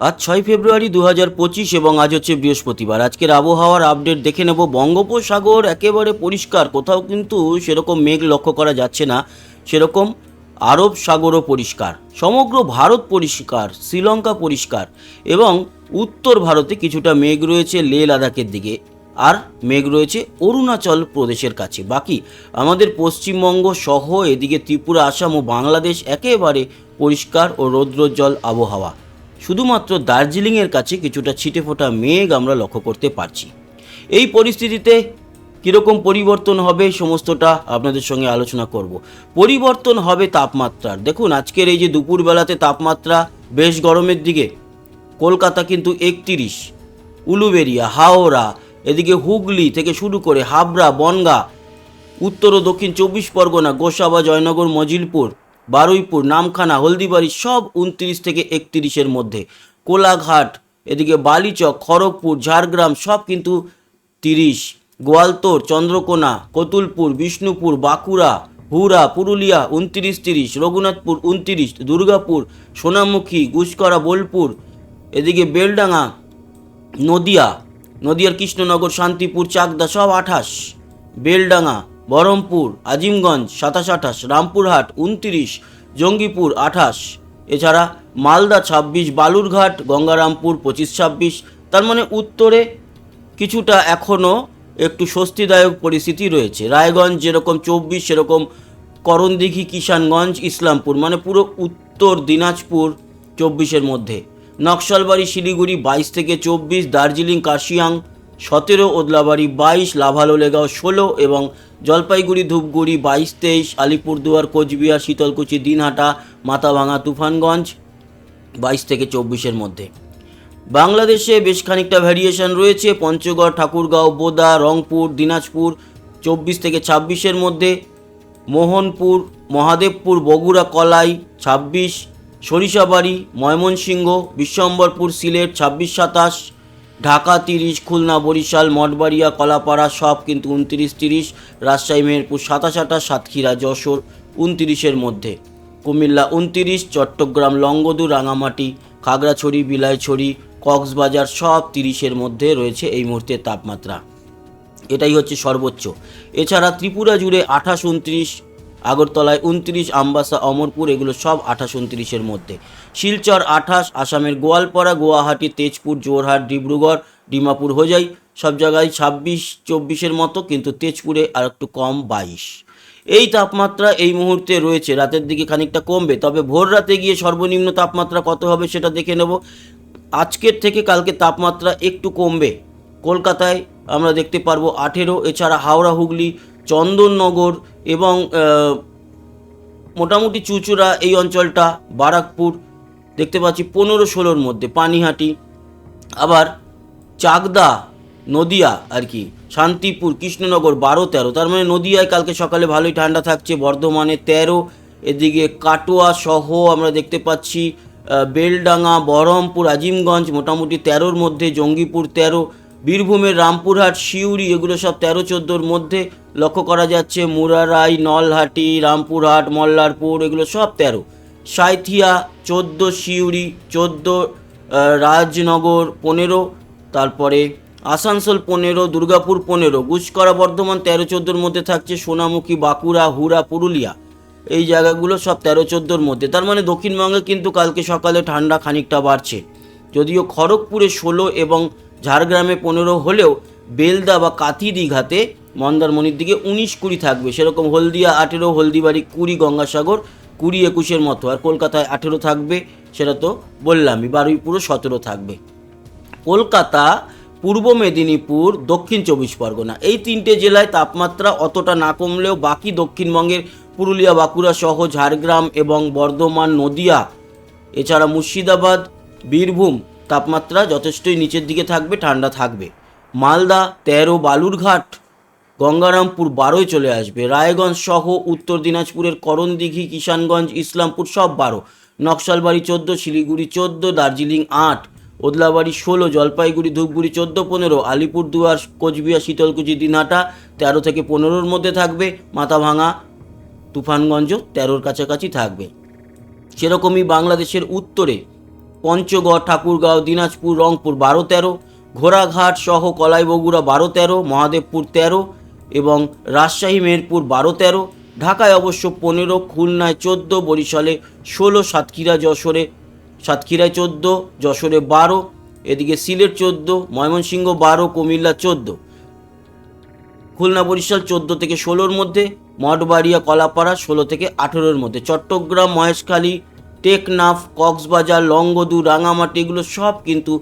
আজ ছয় ফেব্রুয়ারি দু হাজার পঁচিশ এবং আজ হচ্ছে বৃহস্পতিবার। আজকের আবহাওয়ার আপডেট দেখে নেব। বঙ্গোপসাগর একেবারে পরিষ্কার, কোথাও কিন্তু সেরকম মেঘ লক্ষ্য করা যাচ্ছে না। সেরকম আরব সাগরও পরিষ্কার। সমগ্র ভারত পরিষ্কার, শ্রীলঙ্কা পরিষ্কার এবং উত্তর ভারতে কিছুটা মেঘ রয়েছে লে লাদাখের দিকে। আর মেঘ রয়েছে অরুণাচল প্রদেশের কাছে। বাকি আমাদের পশ্চিমবঙ্গ সহ এদিকে ত্রিপুরা, আসাম ও বাংলাদেশ একেবারে পরিষ্কার ও রৌদ্রোজ্জ্বল আবহাওয়া। শুধুমাত্র দার্জিলিংয়ের কাছে কিছুটা ছিটে ফোটা মেঘ আমরা লক্ষ্য করতে পারছি। এই পরিস্থিতিতে কীরকম পরিবর্তন হবে সমস্তটা আপনাদের সঙ্গে আলোচনা করব। পরিবর্তন হবে তাপমাত্রার। দেখুন, আজকের এই যে দুপুরবেলাতে তাপমাত্রা বেশ গরমের দিকে, কলকাতা কিন্তু একতিরিশ, উলুবেরিয়া, হাওড়া, এদিকে হুগলি থেকে শুরু করে হাবড়া, বনগা, উত্তর ও দক্ষিণ চব্বিশ পরগনা, গোসাবা, জয়নগর, মজিলপুর বারুইপুর, নামখানা, হলদিবাড়ি সব উনত্রিশ থেকে একত্রিশের মধ্যে। কোলাঘাট, এদিকে বালিচক, খড়গপুর, ঝাড়গ্রাম সব কিন্তু তিরিশ। গোয়ালতোড় চন্দ্রকোনা, কতুলপুর, বিষ্ণুপুর, বাঁকুড়া হুরা পুরুলিয়া উনত্রিশ তিরিশ, রঘুনাথপুর উনত্রিশ, দুর্গাপুর, সোনামুখী, গুসকরা, বোলপুর, এদিকে বেলডাঙ্গা, নদিয়া, নদিয়ার কৃষ্ণনগর, শান্তিপুর, চাকদা সব আঠাশ। বেলডাঙ্গা বহরমপুর, আজিমগঞ্জ সাতাশ আঠাশ, রামপুরহাট উনতিরিশ, জঙ্গিপুর আঠাশ। এছাড়া মালদা ছাব্বিশ, বালুরঘাট, গঙ্গারামপুর পঁচিশ ছাব্বিশ। তার মানে উত্তরে কিছুটা এখনও একটু স্বস্তিদায়ক পরিস্থিতি রয়েছে। রায়গঞ্জ যেরকম চব্বিশ, সেরকম করণদিঘি, কিষানগঞ্জ, ইসলামপুর মানে পুরো উত্তর দিনাজপুর চব্বিশের মধ্যে। নকশালবাড়ি, শিলিগুড়ি বাইশ থেকে চব্বিশ, দার্জিলিং কার্শিয়াং সতেরো ওদলাবাড়ি, বাইশ লাভালোলেগাঁও ষোলো এবং জলপাইগুড়ি, ধূপগুড়ি, বাইশ, তেইশ, আলিপুরদুয়ার, কোচবিহার, শীতলকুচি, দিনহাটা, মাথাভাঙা, তুফানগঞ্জ, বাইশ থেকে চব্বিশের মধ্যে। বাংলাদেশে বেশ খানিকটা ভ্যারিয়েশন রয়েছে, পঞ্চগড়, ঠাকুরগাঁও, বোদা, রংপুর, দিনাজপুর, চব্বিশ থেকে ছাব্বিশের মধ্যে। মোহনপুর, মহাদেবপুর, বগুড়া, কলাই, ছাব্বিশ, সরিষাবাড়ি, ময়মনসিংহ, বিশ্বম্বরপুর, সিলেট, ছাব্বিশ, সাতাশ ঢাকা তিরিশ, খুলনা, বরিশাল, মঠবাড়িয়া, কলাপাড়া, সব কিন্তু উনতিরিশ তিরিশ, রাজশাহী, মেহেরপুর সাতাশ আঠাশ, সাতক্ষীরা, যশোর উনতিরিশের মধ্যে। কুমিল্লা উনতিরিশ, চট্টগ্রাম লংগদু রাঙামাটি, খাগড়াছড়ি, বিলাইছড়ি, কক্সবাজার সব তিরিশের মধ্যে রয়েছে এই মুহূর্তে তাপমাত্রা। এটাই হচ্ছে সর্বোচ্চ। এছাড়া ত্রিপুরা জুড়ে আঠাশ, উনত্রিশ আগরতলায় উনত্রিশ, আমবাসা, অমরপুর, এগুলো সব আঠাশ উনত্রিশের মধ্যে। শিলচর আঠাশ, আসামের গোয়ালপাড়া, গুয়াহাটি, তেজপুর জোরহাট ডিব্রুগড়, ডিমাপুর হোজাই সব জায়গায় ছাব্বিশ, চব্বিশের মতো, কিন্তু তেজপুরে আর একটু কম বাইশ। এই তাপমাত্রা এই মুহূর্তে রয়েছে। রাতের দিকে খানিকটা কমবে, তবে ভোর রাতে গিয়ে সর্বনিম্ন তাপমাত্রা কত হবে সেটা দেখে নেব। আজকের থেকে কালকে তাপমাত্রা একটু কমবে। কলকাতায় আমরা দেখতে পারব আঠেরো, এছাড়া হাওড়া, হুগলি চন্দননগর এবং মোটামুটি চুচুড়া এই অঞ্চলটা, বারাকপুর, দেখতে পাচ্ছি পনেরো ষোলোর মধ্যে, পানিহাটি, আবার চাকদা, নদিয়া আর কি, শান্তিপুর, কৃষ্ণনগর বারো তেরো, তার মানে নদিয়ায় কালকে সকালে ভালোই ঠান্ডা থাকছে, বর্ধমানে তেরো, এদিকে কাটোয়া সহ আমরা দেখতে পাচ্ছি বেলডাঙ্গা, বহরমপুর, আজিমগঞ্জ মোটামুটি তেরোর মধ্যে, জঙ্গিপুর তেরো বীরভূমের রামপুরহাট, সিউড়ি, এগুলো সব তেরো চোদ্দোর মধ্যে লক্ষ্য করা যাচ্ছে। মুরারাই, নলহাটি, রামপুরহাট, মল্লারপুর, এগুলো সব তেরো। সাঁইথিয়া, চোদ্দ সিউড়ি, চোদ্দ রাজনগর পনেরো, তারপরে আসানসোল পনেরো, দুর্গাপুর পনেরো, গুসকরা বর্ধমান তেরো চোদ্দোর মধ্যে থাকছে, সোনামুখী, বাঁকুড়া হুরা পুরুলিয়া। এই জায়গাগুলো সব তেরো চোদ্দোর মধ্যে। তার মানে দক্ষিণবঙ্গে কিন্তু কালকে সকালে ঠান্ডা খানিকটা বাড়ছে। যদিও খড়গপুরে ষোলো এবং ঝাড়গ্রামে পনেরো হলেও বেলদা বা কাথি দীঘাতে মন্দারমণির দিকে উনিশ কুড়ি থাকবে। সেরকম হলদিয়া আঠেরো, হলদিবাড়ি কুড়ি, গঙ্গাসাগর কুড়ি একুশের মতো। আর কলকাতায় আঠেরো থাকবে, সেটা তো বললামই, বারুইপুরও সতেরো থাকবে। কলকাতা, পূর্ব মেদিনীপুর, দক্ষিণ চব্বিশ পরগনা। এই তিনটে জেলায় তাপমাত্রা অতটা না কমলেও বাকি দক্ষিণবঙ্গের পুরুলিয়া, বাঁকুড়া সহ ঝাড়গ্রাম এবং বর্ধমান, নদিয়া, এছাড়া মুর্শিদাবাদ, বীরভূম তাপমাত্রা যথেষ্টই নিচের দিকে থাকবে, ঠান্ডা থাকবে। মালদা, তেরো, বালুরঘাট, গঙ্গারামপুর বারোয় চলে আসবে। রায়গঞ্জ সহ উত্তর দিনাজপুরের করণদিঘি, কিষানগঞ্জ, ইসলামপুর সব বারো। নকশালবাড়ি চোদ্দ, শিলিগুড়ি চোদ্দ, দার্জিলিং আট, ওদলাবাড়ি ষোলো, জলপাইগুড়ি, ধূপগুড়ি চোদ্দ, পনেরো, আলিপুরদুয়ার, কোচবিহার, শীতলকুচি, দিনহাটা তেরো থেকে পনেরোর মধ্যে থাকবে। মাথাভাঙা তুফানগঞ্জ তেরোর কাছাকাছি থাকবে। সেরকমই বাংলাদেশের উত্তরে পঞ্চগড়, ঠাকুরগাঁও, দিনাজপুর, রংপুর বারো তেরো, ঘোড়াঘাট সহ কলাই বগুড়া বারো তেরো, মহাদেবপুর তেরো এবং রাজশাহী, মেহেরপুর বারো তেরো, ঢাকায় অবশ্য পনেরো, খুলনায় চোদ্দ, বরিশালে ষোলো, সাতক্ষীরা, যশোরে, সাতক্ষীরায় চোদ্দ, যশোরে বারো, এদিকে সিলেট চোদ্দ, ময়মনসিংহ বারো, কুমিল্লা চোদ্দ। খুলনা, বরিশাল চোদ্দ থেকে ষোলোর মধ্যে, মঠবাড়িয়া, কলাপাড়া ষোলো থেকে আঠেরোর মধ্যে। চট্টগ্রাম, মহেশখালী টেকনাফ, কক্সবাজার, লংগদু, রাঙামাটি এগুলো সব কিন্তু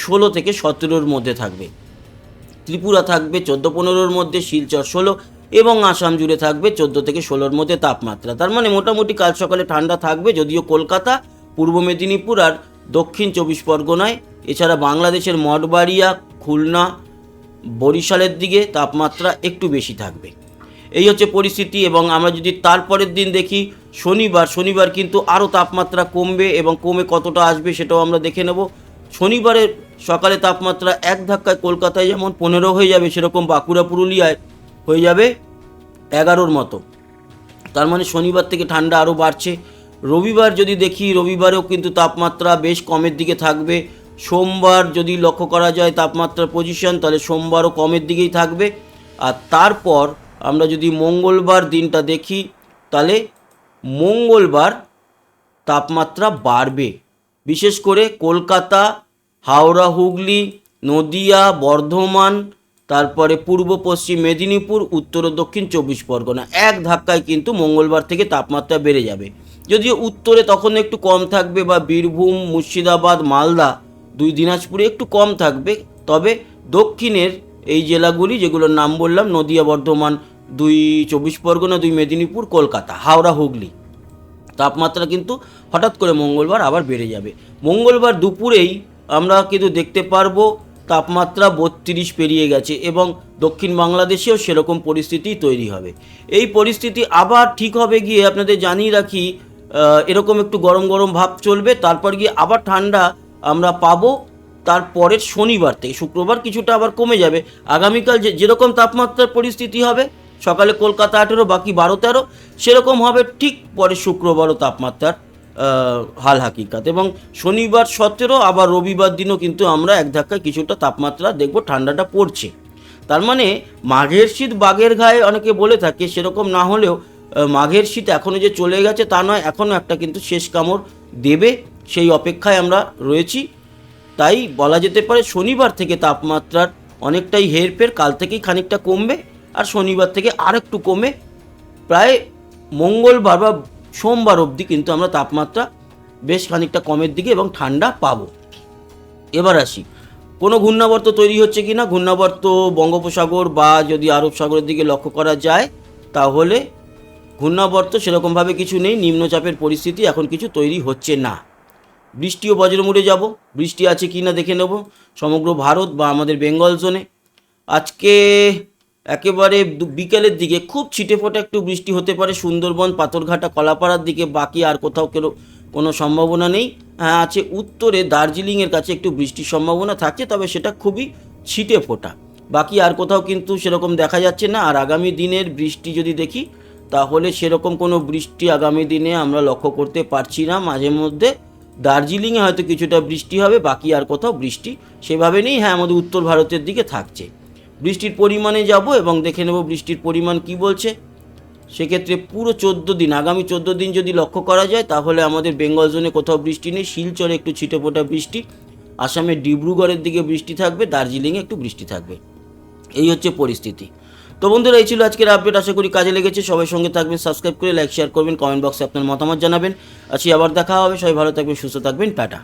ষোলো থেকে সতেরোর মধ্যে থাকবে। ত্রিপুরা থাকবে চোদ্দ পনেরোর মধ্যে, শিলচর ষোলো এবং আসাম জুড়ে থাকবে চোদ্দ থেকে ষোলোর মধ্যে তাপমাত্রা। তার মানে মোটামুটি কাল সকালে ঠান্ডা থাকবে যদিও কলকাতা, পূর্ব মেদিনীপুর আর দক্ষিণ চব্বিশ পরগনায়। এছাড়া বাংলাদেশের মঠবাড়িয়া, খুলনা, বরিশালের দিকে তাপমাত্রা একটু বেশি থাকবে। এই হচ্ছে পরিস্থিতি এবং আমরা যদি তারপরের দিন দেখি, শনিবার শনিবার কিন্তু আরও তাপমাত্রা কমবে এবং কমে কতটা আসবে সেটাও আমরা দেখে নেব। শনিবারের সকালে তাপমাত্রা এক ধাক্কায় কলকাতায় যেমন পনেরো হয়ে যাবে, সেরকম বাঁকুড়া, পুরুলিয়ায় হয়ে যাবে এগারোর মতো। তার মানে শনিবার থেকে ঠান্ডা আরও বাড়ছে। রবিবার যদি দেখি, রবিবারেও কিন্তু তাপমাত্রা বেশ কমের দিকে থাকবে। সোমবার যদি লক্ষ্য করা যায় তাপমাত্রার পজিশন তাহলে সোমবারও কমের দিকেই থাকবে। আর তারপর আমরা যদি মঙ্গলবার দিনটা দেখি, তাহলে মঙ্গলবার তাপমাত্রা বাড়বে। বিশেষ করে কলকাতা, হাওড়া, হুগলি, নদিয়া, বর্ধমান, তারপরে পূর্ব, পশ্চিম মেদিনীপুর, উত্তর ও দক্ষিণ চব্বিশ পরগনা। এক ধাক্কায় কিন্তু মঙ্গলবার থেকে তাপমাত্রা বেড়ে যাবে। যদিও উত্তরে তখন একটু কম থাকবে বা বীরভূম, মুর্শিদাবাদ, মালদা দুই দিনাজপুরে একটু কম থাকবে, তবে দক্ষিণের এই জেলাগুলি যেগুলোর নাম বললাম, নদিয়া, বর্ধমান, দুই চব্বিশ পরগনা, দুই মেদিনীপুর, কলকাতা, হাওড়া, হুগলি। তাপমাত্রা কিন্তু হঠাৎ করে মঙ্গলবার আবার বেড়ে যাবে। মঙ্গলবার দুপুরেই আমরা কিন্তু দেখতে পারব তাপমাত্রা বত্রিশ পেরিয়ে গেছে এবং দক্ষিণ বাংলাদেশেও সেরকম পরিস্থিতি তৈরি হবে। এই পরিস্থিতি আবার ঠিক হবে গিয়ে আপনাদের জানিয়ে রাখি এরকম একটু গরম গরম ভাব চলবে, তারপর গিয়ে আবার ঠান্ডা আমরা পাবো। তারপরের শনিবার থেকে, শুক্রবার কিছুটা আবার কমে যাবে। আগামীকাল যে যেরকম তাপমাত্রার পরিস্থিতি হবে, সকালে কলকাতা আঠেরো, বাকি বারো, তেরো, সেরকম হবে ঠিক পরে শুক্রবারও তাপমাত্রার হাল হাকিকাত। এবং শনিবার সতেরো, আবার রবিবার দিনও কিন্তু আমরা এক ধাক্কায় কিছুটা তাপমাত্রা দেখব, ঠান্ডাটা পড়ছে। তার মানে মাঘের শীত বাঘের ঘায়ে অনেকে বলে থাকে, সেরকম না হলেও মাঘের শীত এখনও যে চলে গেছে তা নয় এখনও একটা কিন্তু শেষ কামড় দেবে। সেই অপেক্ষায় আমরা রয়েছি। তাই বলা যেতে পারে শনিবার থেকে তাপমাত্রার অনেকটাই হেরফের, কাল থেকেই খানিকটা কমবে আর শনিবার থেকে আর একটু কমে। প্রায় মঙ্গলবার বা সোমবার অবধি কিন্তু আমরা তাপমাত্রা বেশ খানিকটা কমের দিকে এবং ঠান্ডা পাবো। এবার আসি, কোনো ঘূর্ণাবর্ত তৈরি হচ্ছে কি না ঘূর্ণাবর্ত বঙ্গোপসাগর বা যদি আরব সাগরের দিকে লক্ষ্য করা যায়, তাহলে ঘূর্ণাবর্ত সেরকমভাবে কিছু নেই, নিম্নচাপের পরিস্থিতি এখন কিছু তৈরি হচ্ছে না। বৃষ্টি ও বজ্রমুড়ে যাব। বৃষ্টি আছে কি না দেখে নেব। সমগ্র ভারত বা আমাদের বেঙ্গল জোনে। আজকে একেবারে বিকেলের দিকে খুব ছিটে ফোটা একটু বৃষ্টি হতে পারে। সুন্দরবন, পাথরঘাটা, কলাপাড়ার দিকে বাকি আর কোথাও কেউ কোনো সম্ভাবনা নেই। হ্যাঁ আছে উত্তরে দার্জিলিংয়ের কাছে একটু বৃষ্টির সম্ভাবনা থাকছে, তবে সেটা খুবই ছিটে ফোটা বাকি আর কোথাও কিন্তু সেরকম দেখা যাচ্ছে না। আর আগামী দিনের বৃষ্টি যদি দেখি, তাহলে সেরকম কোনো বৃষ্টি আগামী দিনে আমরা লক্ষ্য করতে পারছি না। মাঝে মধ্যে দার্জিলিংয়ে হয়তো কিছুটা বৃষ্টি হবে, বাকি আর কোথাও বৃষ্টি সেভাবে নেই। হ্যাঁ আমাদের উত্তর ভারতের দিকে থাকছে। বৃষ্টির পরিমাণে যাব এবং দেখে নেব বৃষ্টির পরিমাণ কি বলছে। সেক্ষেত্রে পুরো চোদ্দ দিন, আগামী চোদ্দ দিন যদি লক্ষ্য করা যায়, তাহলে আমাদের বেঙ্গল জোনে কোথাও বৃষ্টি নেই। শিলচরে একটু ছিটেফোঁটা বৃষ্টি, আসামের ডিব্রুগড়ের দিকে বৃষ্টি থাকবে, দার্জিলিংয়ে একটু বৃষ্টি থাকবে। এই হচ্ছে পরিস্থিতি। তো বন্ধুরা, এই ছিল আজকের আপডেট আশা করি কাজে লেগেছে। সবাই সঙ্গে থাকবেন সাবস্ক্রাইব করে লাইক শেয়ার করবেন কমেন্ট বক্সে আপনার মতামত জানাবেন। আজকে আবার দেখা হবে। সবাই ভালো থাকবেন, সুস্থ থাকবেন। টাটা।